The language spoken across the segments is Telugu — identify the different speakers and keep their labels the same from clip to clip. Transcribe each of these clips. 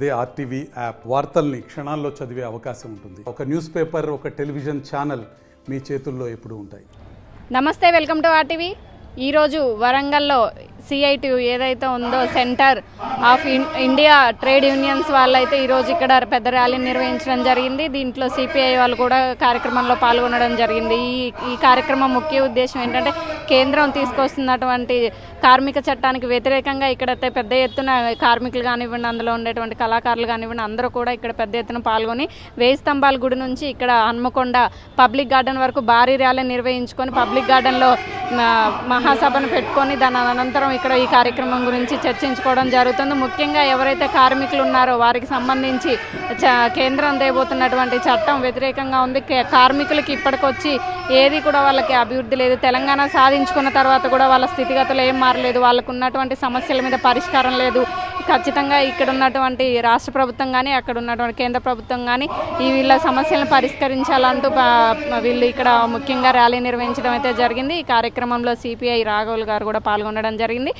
Speaker 1: అదే ఆర్టీవీ యాప్ వార్తల్ని క్షణాల్లో చదివే అవకాశం ఉంటుంది. ఒక న్యూస్ పేపర్ ఒక టెలివిజన్ ఛానల్ మీ చేతుల్లో ఎప్పుడు ఉంటాయి.
Speaker 2: నమస్తే వెల్కమ్ టు ఆర్టీవీ. ఈరోజు వరంగల్లో సిఐటియు ఏదైతే ఉందో centre of India trade unions వాళ్ళైతే ఈరోజు ఇక్కడ పెద్ద ర్యాలీని నిర్వహించడం జరిగింది. దీంట్లో సిపిఐ వాళ్ళు కూడా కార్యక్రమంలో పాల్గొనడం జరిగింది. ఈ ఈ కార్యక్రమం ముఖ్య ఉద్దేశం ఏంటంటే కేంద్రం తీసుకొస్తున్నటువంటి కార్మిక చట్టానికి వ్యతిరేకంగా ఇక్కడైతే పెద్ద ఎత్తున కార్మికులు కానివ్వండి అందులో ఉండేటువంటి కళాకారులు కానివ్వండి అందరూ కూడా ఇక్కడ పెద్ద ఎత్తున పాల్గొని వేయి స్తంభాల గుడి నుంచి ఇక్కడ హన్మకొండ పబ్లిక్ గార్డెన్ వరకు భారీ ర్యాలీ నిర్వహించుకొని పబ్లిక్ గార్డెన్లో మహాసభను పెట్టుకొని దాని అనంతరం ఇక్కడ ఈ కార్యక్రమం గురించి చర్చించుకోవడం జరుగుతుంది. ముఖ్యంగా ఎవరైతే కార్మికులు ఉన్నారో వారికి సంబంధించి చ- కేంద్రం తేబోతున్నటువంటి చట్టం వ్యతిరేకంగా ఉంది. కార్మికులకి ఇప్పటికొచ్చి ఏది కూడా వాళ్ళకి అభివృద్ధి లేదు. తెలంగాణ సాధించుకున్న తర్వాత కూడా వాళ్ళ స్థితిగతులు ఏం మారలేదు. వాళ్ళకు ఉన్నటువంటి సమస్యల మీద పరిష్కారం లేదు. ఖచ్చితంగా ఇక్కడ ఉన్నటువంటి రాష్ట్ర ప్రభుత్వం కానీ అక్కడ ఉన్నటువంటి కేంద్ర ప్రభుత్వం కానీ ఈ వీళ్ళ సమస్యలను పరిష్కరించాలంటూ వీళ్ళు ఇక్కడ ముఖ్యంగా ర్యాలీ నిర్వహించడం అయితే జరిగింది. ఈ కార్యక్రమంలో సిపిఐ రాఘవులు గారు కూడా పాల్గొనడం జరిగింది.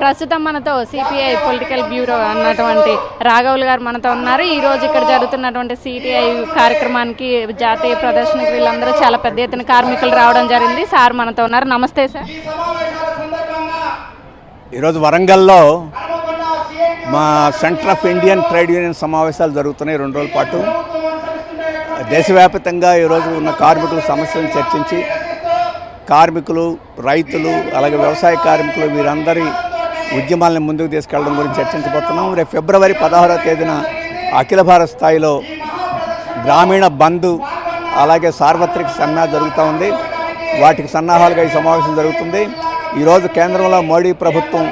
Speaker 2: ప్రస్తుతం మనతో సిపిఐ పొలిటికల్ బ్యూరో అన్నటువంటి రాఘవులు గారు మనతో ఉన్నారు. ఈ రోజు ఇక్కడ జరుగుతున్నటువంటి సిటిఐ కార్యక్రమానికి జాతీయ ప్రదర్శనకి వీళ్ళందరూ చాలా పెద్ద ఎత్తున కార్మికులు రావడం జరిగింది. సార్ మనతో ఉన్నారు. నమస్తే సార్.
Speaker 3: ఈరోజు వరంగల్లో మా centre of Indian trade union సమావేశాలు జరుగుతున్నాయి రెండు రోజుల పాటు. దేశవ్యాప్తంగా ఈరోజు ఉన్న కార్మికుల సమస్యలను చర్చించి కార్మికులు రైతులు అలాగే వ్యవసాయ కార్మికులు వీరందరి ఉద్యమాలను ముందుకు తీసుకెళ్ళడం గురించి చర్చించబోతున్నాం. రేపు ఫిబ్రవరి పదహారవ తేదీన అఖిల భారత స్థాయిలో గ్రామీణ బంద్ అలాగే సార్వత్రిక సమ్మె జరుగుతూ ఉంది. వాటికి సన్నాహాలుగా ఈ సమావేశం జరుగుతుంది. ఈరోజు కేంద్రంలో మోడీ ప్రభుత్వం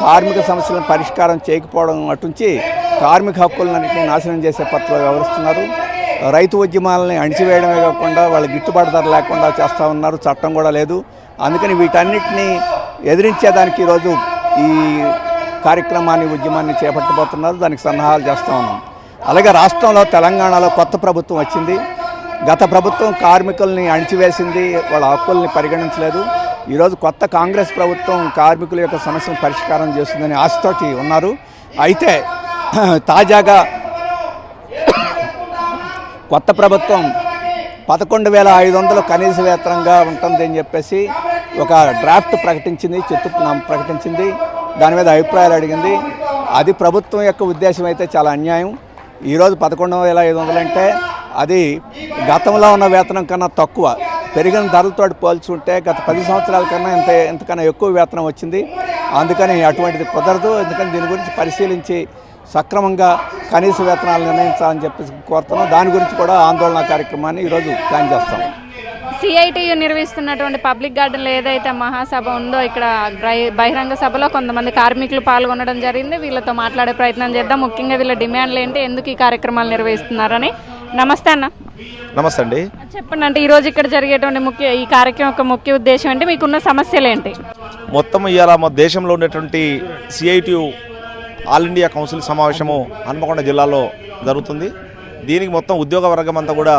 Speaker 3: కార్మిక సమస్యలను పరిష్కారం చేయకపోవడం అటుంచి కార్మిక హక్కులన్నింటినీ నాశనం చేసే పత్రంలో వ్యవహరిస్తున్నారు. రైతు ఉద్యమాలని అణిచివేయడమే కాకుండా వాళ్ళ గిట్టుబాటు ధర లేకుండా చేస్తూ ఉన్నారు. చట్టం కూడా లేదు. అందుకని వీటన్నిటిని ఎదిరించేదానికి ఈరోజు ఈ కార్యక్రమాన్ని ఉద్యమాన్ని చేపట్టబోతున్నారు. దానికి సన్నాహాలు చేస్తూ ఉన్నాం. అలాగే రాష్ట్రంలో తెలంగాణలో కొత్త ప్రభుత్వం వచ్చింది. గత ప్రభుత్వం కార్మికుల్ని అణిచివేసింది. వాళ్ళ హక్కుల్ని పరిగణించలేదు. ఈరోజు కొత్త కాంగ్రెస్ ప్రభుత్వం కార్మికుల యొక్క సమస్యను పరిష్కారం చేస్తుందని ఆశతోటి ఉన్నారు. అయితే తాజాగా కొత్త ప్రభుత్వం పదకొండు వేల ఐదు వందలు కనీస వేతనంగా ఉంటుంది అని చెప్పేసి ఒక డ్రాఫ్ట్ ప్రకటించింది చిత్తు ప్రకటించింది. దాని మీద అభిప్రాయాలు అడిగింది. అది ప్రభుత్వం యొక్క ఉద్దేశం అయితే చాలా అన్యాయం. ఈరోజు పదకొండు వేల ఐదు వందలు అంటే అది గతంలో ఉన్న వేతనం కన్నా తక్కువ. పెరిగిన ధరలతో పోల్చుకుంటే గత పది సంవత్సరాల కన్నా ఇంత ఇంతకన్నా ఎక్కువ వేతనం వచ్చింది. అందుకని అటువంటిది కుదరదు. ఎందుకని దీని గురించి పరిశీలించి సక్రమంగా కనీస వేతనాలు నిర్ణయించాలని చెప్పేసి కోరుతున్నాం. దాని గురించి కూడా ఆందోళన కార్యక్రమాన్ని ఈరోజు ప్లాన్ చేస్తాం.
Speaker 2: సిఐటియు నిర్వహిస్తున్నటువంటి పబ్లిక్ గార్డెన్లో ఏదైతే మహాసభ ఉందో ఇక్కడ బహిరంగ సభలో కొంతమంది కార్మికులు పాల్గొనడం జరిగింది. వీళ్ళతో మాట్లాడే ప్రయత్నం చేద్దాం. ముఖ్యంగా వీళ్ళ డిమాండ్లు ఏంటి? ఎందుకు ఈ కార్యక్రమాలు నిర్వహిస్తున్నారని. నమస్తే అన్న.
Speaker 4: నమస్తే అండి.
Speaker 2: చెప్పండి అంటే ఈరోజు ఇక్కడ జరిగేటువంటి ముఖ్య ఈ కార్యక్రమం యొక్క ముఖ్య ఉద్దేశం ఏంటి? మీకున్న సమస్యలు ఏంటి?
Speaker 4: మొత్తం ఇవాళ మా దేశంలో ఉన్నటువంటి సిఐటియు ఆల్ ఇండియా కౌన్సిల్ సమావేశము హన్మకొండ జిల్లాలో జరుగుతుంది. దీనికి మొత్తం ఉద్యోగ వర్గం అంతా కూడా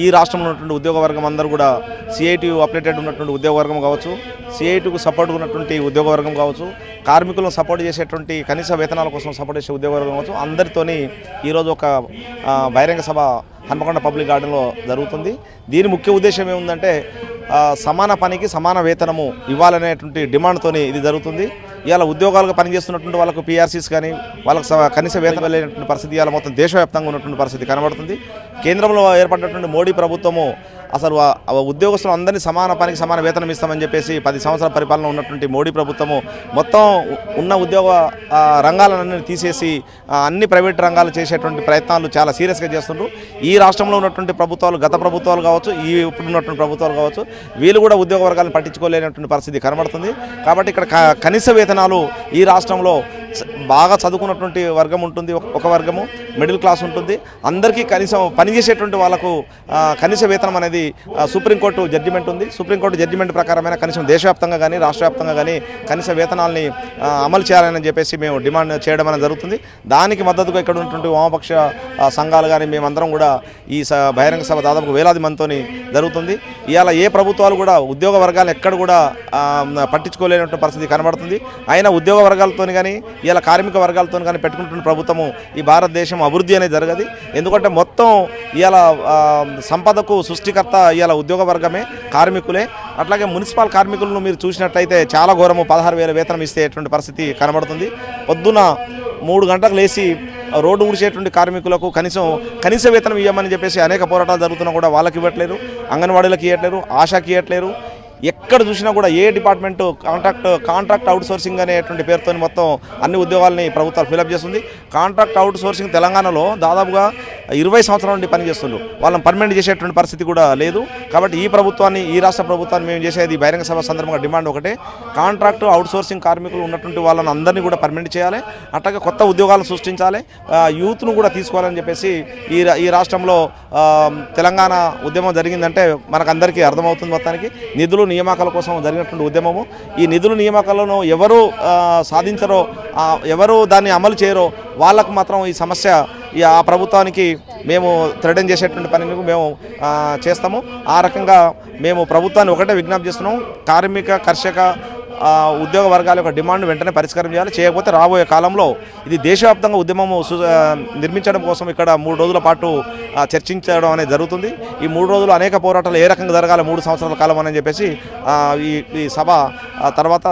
Speaker 4: ఈ రాష్ట్రంలో ఉన్నటువంటి ఉద్యోగ వర్గం అందరూ కూడా సిఐటియు అప్డేటెడ్ ఉన్నటువంటి ఉద్యోగ వర్గం కావచ్చు సిఐటికు సపోర్ట్ ఉన్నటువంటి ఉద్యోగ వర్గం కావచ్చు కార్మికులను సపోర్ట్ చేసేటువంటి కనీస వేతనాల కోసం సపోర్ట్ చేసే ఉద్యోగ వర్గం కావచ్చు అందరితోని ఈరోజు ఒక బహిరంగ సభ హన్మకొండ పబ్లిక్ గార్డెన్లో జరుగుతుంది. దీని ముఖ్య ఉద్దేశం ఏముందంటే సమాన పనికి సమాన వేతనము ఇవ్వాలనేటువంటి డిమాండ్తోని ఇది జరుగుతుంది. ఇవాళ ఉద్యోగాలకు పనిచేస్తున్నటువంటి వాళ్ళకు పిఆర్సీస్ కానీ వాళ్ళకు స- కనీస వేతనం లేనటువంటి పరిస్థితి ఇవాళ మొత్తం దేశవ్యాప్తంగా ఉన్నటువంటి పరిస్థితి కనబడుతుంది. కేంద్రంలో ఏర్పడినటువంటి మోడీ ప్రభుత్వము అసలు ఉద్యోగస్తులు అందరినీ సమాన పనికి సమాన వేతనం ఇస్తామని చెప్పేసి పది సంవత్సరాల పరిపాలన ఉన్నటువంటి మోడీ ప్రభుత్వము మొత్తం ఉన్న ఉద్యోగ రంగాలన్నీ తీసేసి అన్ని ప్రైవేట్ రంగాలు చేసేటువంటి ప్రయత్నాలు చాలా సీరియస్గా చేస్తుండ్రు. ఈ రాష్ట్రంలో ఉన్నటువంటి ప్రభుత్వాలు గత ప్రభుత్వాలు కావచ్చు ఈ ఇప్పుడు ఉన్నటువంటి ప్రభుత్వాలు కావచ్చు వీళ్ళు కూడా ఉద్యోగ వర్గాలను పట్టించుకోలేనటువంటి పరిస్థితి కనబడుతుంది. కాబట్టి ఇక్కడ క- కనీస వేతనాలు ఈ రాష్ట్రంలో బాగా చదువుకున్నటువంటి వర్గం ఉంటుంది ఒక- ఒక వర్గము మిడిల్ క్లాస్ ఉంటుంది. అందరికీ కనీసం పనిచేసేటువంటి వాళ్ళకు కనీస వేతనం అనేది సుప్రీంకోర్టు జడ్జిమెంట్ ఉంది. సుప్రీంకోర్టు జడ్జిమెంట్ ప్రకారమైన కనీసం దేశవ్యాప్తంగా కానీ రాష్ట్ర వ్యాప్తంగా కానీ కనీస వేతనాల్ని అమలు చేయాలని చెప్పేసి మేము డిమాండ్ చేయడం అనేది జరుగుతుంది. దానికి మద్దతుగా ఇక్కడ ఉన్నటువంటి వామపక్ష సంఘాలు కానీ మేమందరం కూడా ఈ స బహిరంగ సభ దాదాపు వేలాది మందితోని జరుగుతుంది. ఇవాళ ఏ ప్రభుత్వాలు కూడా ఉద్యోగ వర్గాలు ఎక్కడ కూడా పట్టించుకోలేనటువంటి పరిస్థితి కనబడుతుంది. అయినా ఉద్యోగ వర్గాలతో కానీ ఇలా కార్మిక వర్గాలతో కానీ పెట్టుకుంటున్న ప్రభుత్వము ఈ భారతదేశం అభివృద్ధి అనేది జరగదు. ఎందుకంటే మొత్తం ఇలా సంపదకు సృష్టికర్త ఇలా ఉద్యోగ వర్గమే కార్మికులే. అట్లాగే మున్సిపల్ కార్మికులను మీరు చూసినట్లయితే చాలా ఘోరము. పదహారు వేల వేతనం ఇస్తేటువంటి పరిస్థితి కనబడుతుంది. పొద్దున మూడు గంటలకు లేచి రోడ్డు ఊడిచేటువంటి కార్మికులకు కనీసం కనీస వేతనం ఇవ్వమని చెప్పేసి అనేక పోరాటాలు జరుగుతున్నా కూడా వాళ్ళకి ఇవ్వట్లేరు. అంగన్వాడీలకు ఇవ్వట్లేరు ఆశకి ఇవ్వట్లేరు. ఎక్కడ చూసినా కూడా ఏ department contract contract outsourcing అనేటువంటి పేరుతో మొత్తం అన్ని ఉద్యోగాలని ప్రభుత్వాలు ఫిలప్ చేస్తుంది. కాంట్రాక్ట్ అవుట్ సోర్సింగ్ తెలంగాణలో దాదాపుగా ఇరవై సంవత్సరాల నుండి పనిచేస్తున్నారు వాళ్ళని పర్మనెంట్ చేసేటువంటి పరిస్థితి కూడా లేదు. కాబట్టి ఈ ప్రభుత్వాన్ని ఈ రాష్ట్ర ప్రభుత్వాన్ని మేము చేసేది బహిరంగ సభ సందర్భంగా డిమాండ్ ఒకటే. కాంట్రాక్టు అవుట్సోర్సింగ్ కార్మికులు ఉన్నటువంటి వాళ్ళని అందరినీ కూడా పర్మనెంట్ చేయాలి. అట్లాగే కొత్త ఉద్యోగాలు సృష్టించాలి. యూత్ను కూడా తీసుకోవాలని చెప్పేసి ఈ రా- ఈ రాష్ట్రంలో తెలంగాణ ఉద్యమం జరిగిందంటే మనకందరికీ అర్థమవుతుంది మొత్తానికి. నిధులు నియామకాల కోసం జరిగినటువంటి ఉద్యమము. ఈ నిధులు నియామకాలను ఎవరు సాధించరో ఎవరు దాన్ని అమలు చేయరో వాళ్ళకు మాత్రం ఈ సమస్య ఆ ప్రభుత్వానికి మేము థ్రెడన్ చేసేటువంటి పనిని మేము చేస్తాము. ఆ రకంగా మేము ప్రభుత్వాన్ని ఒకటే విజ్ఞప్తి చేస్తున్నాం. కార్మిక కర్షక ఉద్యోగ వర్గాల యొక్క డిమాండ్ వెంటనే పరిష్కారం చేయాలి. చేయకపోతే రాబోయే కాలంలో ఇది దేశవ్యాప్తంగా ఉద్యమము సు- నిర్మించడం కోసం ఇక్కడ మూడు రోజుల పాటు చర్చించడం అనేది జరుగుతుంది. ఈ మూడు రోజులు అనేక పోరాటాలు ఏ రకంగా జరగాలి? మూడు సంవత్సరాల కాలం అని చెప్పేసి ఈ ఈ సభ తర్వాత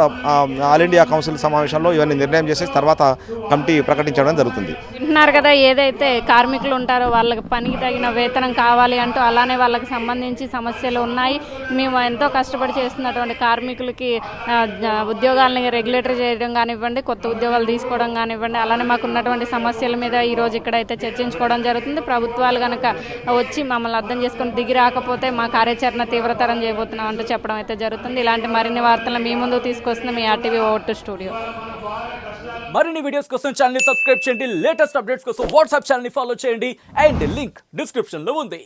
Speaker 4: ఆల్ ఇండియా కౌన్సిల్ సమావేశంలో ఇవన్నీ నిర్ణయం చేసేసి తర్వాత కమిటీ ప్రకటించడం జరుగుతుంది.
Speaker 2: వింటున్నారు కదా ఏదైతే కార్మికులు ఉంటారో వాళ్ళకి పనికి తగిన వేతనం కావాలి అంటూ అలానే వాళ్ళకి సంబంధించి సమస్యలు ఉన్నాయి. మేము ఎంతో కష్టపడి చేస్తున్నటువంటి కార్మికులకి ఉద్యోగాలని రెగ్యులేటర్ చేయడం కానివ్వండి కొత్త ఉద్యోగాలు తీసుకోవడం కానివ్వండి అలానే మాకు ఉన్నటువంటి సమస్యల మీద ఈరోజు ఇక్కడైతే చర్చించుకోవడం జరుగుతుంది. ప్రభుత్వాలు కనుక వచ్చి మమ్మల్ని అర్థం చేసుకొని దిగి రాకపోతే మా కార్యాచరణ తీవ్రతరం చేయబోతున్నాం అంటూ చెప్పడం అయితే జరుగుతుంది. ఇలాంటి మరిన్ని వార్తలు మేము ముందు తీసుకొస్తుంది మీ ఆర్టీవీ ఓటు స్టూడియో.
Speaker 5: మరిన్ని వీడియోస్ కోసం ఛానల్ సబ్స్క్రైబ్ చేయండి. లేటెస్ట్ అప్డేట్స్ కోసం వాట్సాప్ ఛానల్ ఫాలో చేయండి. అండ్ లింక్ డిస్క్రిప్షన్లో ఉంది.